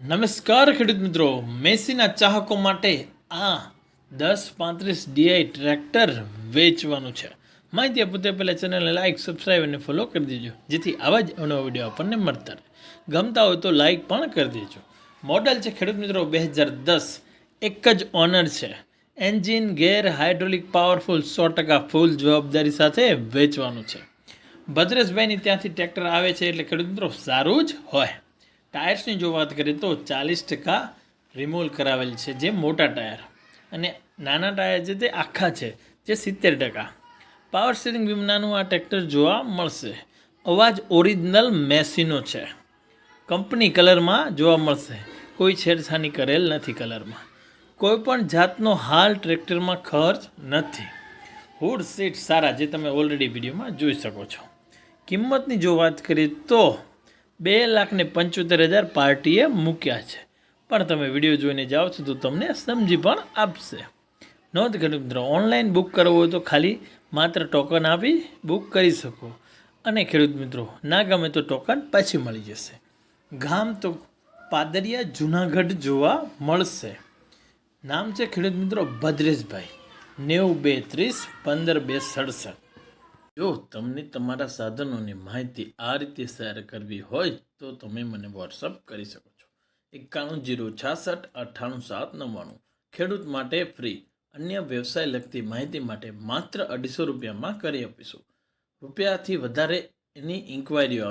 નમસ્કાર ખેડૂત મિત્રો, મેસીના ચાહકો માટે આ દસ પાંત્રીસ ડીઆઈ ટ્રેક્ટર વેચવાનું છે. માહિતી આપું તે પહેલાં ચેનલને લાઇક સબસ્ક્રાઈબ અને ફોલો કરી દેજો, જેથી આવા જ અવનવા વીડિયો આપણને મળતા રહે. ગમતા હોય તો લાઇક પણ કરી દેજો. મોડલ છે ખેડૂત મિત્રો બે હજાર દસ, એક જ ઓનર છે. એન્જિન, ગેર, હાઇડ્રોલિક પાવરફુલ સો ટકા ફૂલ જવાબદારી સાથે વેચવાનું છે. ભદ્રેશભાઈની ત્યાંથી ટ્રેક્ટર આવે છે એટલે ખેડૂત મિત્રો સારું જ હોય. ટાયર્સની જો વાત કરીએ તો ચાલીસ ટકા રિમૂવ કરાવેલ છે જે મોટા ટાયર. અને નાના ટાયર છે તે આખા છે, જે સિત્તેર ટકા. પાવર સ્ટીરિંગ વિમનાનું આ ટ્રેક્ટર જોવા મળશે. અવાજ ઓરિજિનલ મેસીનો છે. કંપની કલરમાં જોવા મળશે. કોઈ છેડછાની કરેલ નથી કલરમાં. કોઈ પણ જાતનો હાલ ટ્રેક્ટરમાં ખર્ચ નથી. હુડ સીટ સારા, જે તમે ઓલરેડી વિડીયોમાં જોઈ શકો છો. કિંમતની જો વાત કરીએ તો બે લાખને પંચોતેર હજાર પાર્ટીએ મૂક્યા છે. પણ તમે વીડિયો જોઈને જાઓ છો તો તમને સમજી પણ આપશે. નોંધ કરી મિત્રો, ઓનલાઈન બુક કરવો હોય તો ખાલી માત્ર ટોકન આપી બુક કરી શકો. અને ખેડૂત મિત્રો, ના ગમે તો ટોકન પછી મળી જશે. ગામ તો પાદરિયા, જુનાગઢ જોવા મળશે. નામ છે ખેડૂત મિત્રો ભદ્રેશભાઈ. નેવું બે ત્રીસ પંદર બે સડસઠ. જો તમને તમારા સાધનોની માહિતી આ રીતે શેર કરવી હોય તો તમે મને વોટ્સઅપ કરી શકો છો. એકાણું જીરો છાસઠ અઠ્ઠાણું સાત નવ્વાણું. ખેડૂત માટે ફ્રી અન્ય વ્યવસાય લગતી માહિતી માટે માત્ર અઢીસો રૂપિયામાં કરી આપીશું. રૂપિયાથી વધારે એની ઇન્ક્વાયરીઓ